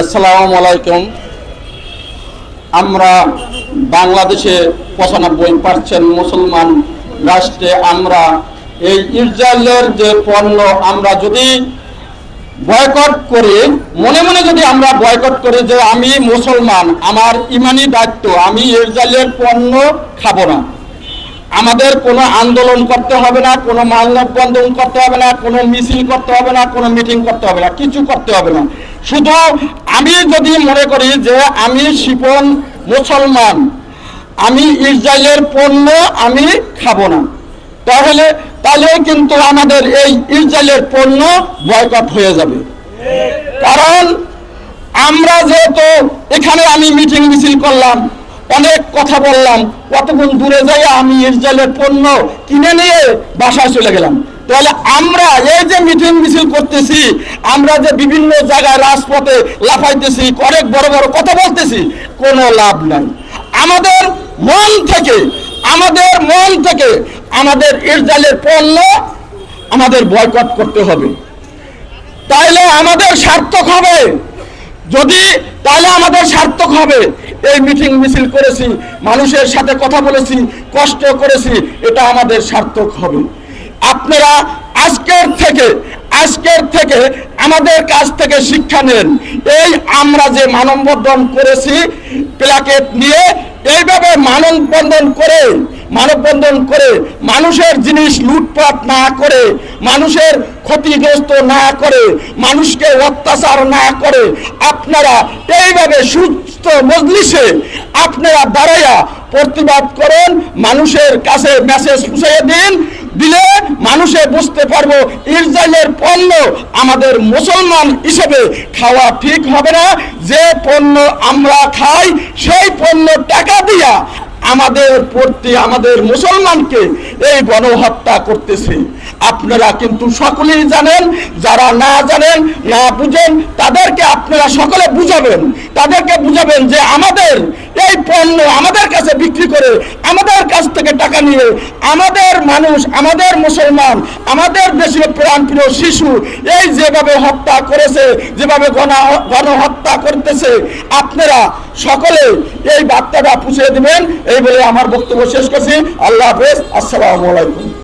আসসালামু আলাইকুম আমরা বাংলাদেশে পঁচানব্বই পার্সেন্ট মুসলমান রাষ্ট্রে আমরা এই ইসরায়েলের যে পণ্য আমরা যদি বয়কট করি, মনে মনে যদি আমরা বয়কট করি যে আমি মুসলমান, আমার ইমানি দায়িত্ব, আমি ইসরায়েলের পণ্য খাব না। আমাদের কোনো আন্দোলন করতে হবে না, কোনো মানববন্ধন করতে হবে না, কোনো মিছিল করতে হবে না, কোনো মিটিং করতে হবে না, কিছু করতে হবে না। শুধু আমি যদি মনে করি যে আমি শিপন মুসলমান, আমি ইসরায়েলের পণ্য আমি খাব না। তাহলে তাহলে কিন্তু আমাদের এই ইসরায়েলের পণ্য বয়কট হয়ে যাবে। কারণ আমরা যেহেতু এখানে আমি মিটিং মিছিল করলাম, অনেক কথা বললাম, কতক্ষণ দূরে যাই আমি ইসরায়েলের পণ্য কিনে নিয়ে বাসায় চলে গেলাম। তাহলে আমরা এই যে মিটিং মিছিল করতেছি, আমরা যে বিভিন্ন জায়গায় রাজপথে লাফাইতেছি, অনেক বড় বড় কথা বলতেছি, কোনো লাভ নাই। আমাদের মন থেকে, আমাদের মন থেকে আমাদের ইসরায়েলের পণ্য আমাদের বয়কট করতে হবে। তাইলে আমাদের সার্থক হবে। যদি তাহলে আমাদের সার্থক হবে। এই মিটিং মিছিল করেছি, মানুষের সাথে কথা বলেছি, কষ্ট করেছি, এটা আমাদের সার্থক হবে। আপনারা আজকের থেকে আজকের থেকে আমাদের কাছ থেকে শিক্ষা নেন। এই আমরা যে মানববন্ধন করেছি, প্লাকেট নিয়ে এইভাবে মানববন্ধন করে মানববন্ধন করে মানুষের জিনিস লুটপাট না করে, মানুষের ক্ষতিগ্রস্ত না করে, মানুষকে অত্যাচার না করে, আপনারা এইভাবে সুস্থ মজলিসে আপনারা দাঁড়াইয়া প্রতিবাদ করেন, মানুষের কাছে মেসেজ পৌঁছে দিন, দিলে মানুষে বুঝতে পারব ইসরায়েলের পণ্য আমাদের মুসলমান হিসেবে খাওয়া ঠিক হবে না। যে পণ্য আমরা খাই, সেই পণ্য টাকা দিয়া আমাদের প্রতি আমাদের মুসলমানকে এই গণহত্যা করতেছে। আপনারা কিন্তু সকলেই জানেন, যারা না জানেন, না বুঝেন তাদেরকে আপনারা সকলে বুঝাবেন, তাদেরকে বুঝাবেন যে আমাদের এই পণ্য আমাদের কাছে বিক্রি করে আমাদের কাছ থেকে টাকা নিয়ে আমাদের মানুষ, আমাদের মুসলমান, আমাদের দেশের প্রাণপ্রিয় শিশু এই যেভাবে হত্যা করেছে, যেভাবে গণ, গণহত্যা করতেছে, আপনারা সকলে এই বার্তাটা পুষিয়ে দিবেন। এই বলে আমার বক্তব্য শেষ করছি। আল্লাহ হাফেজ। আসসালামু আলাইকুম।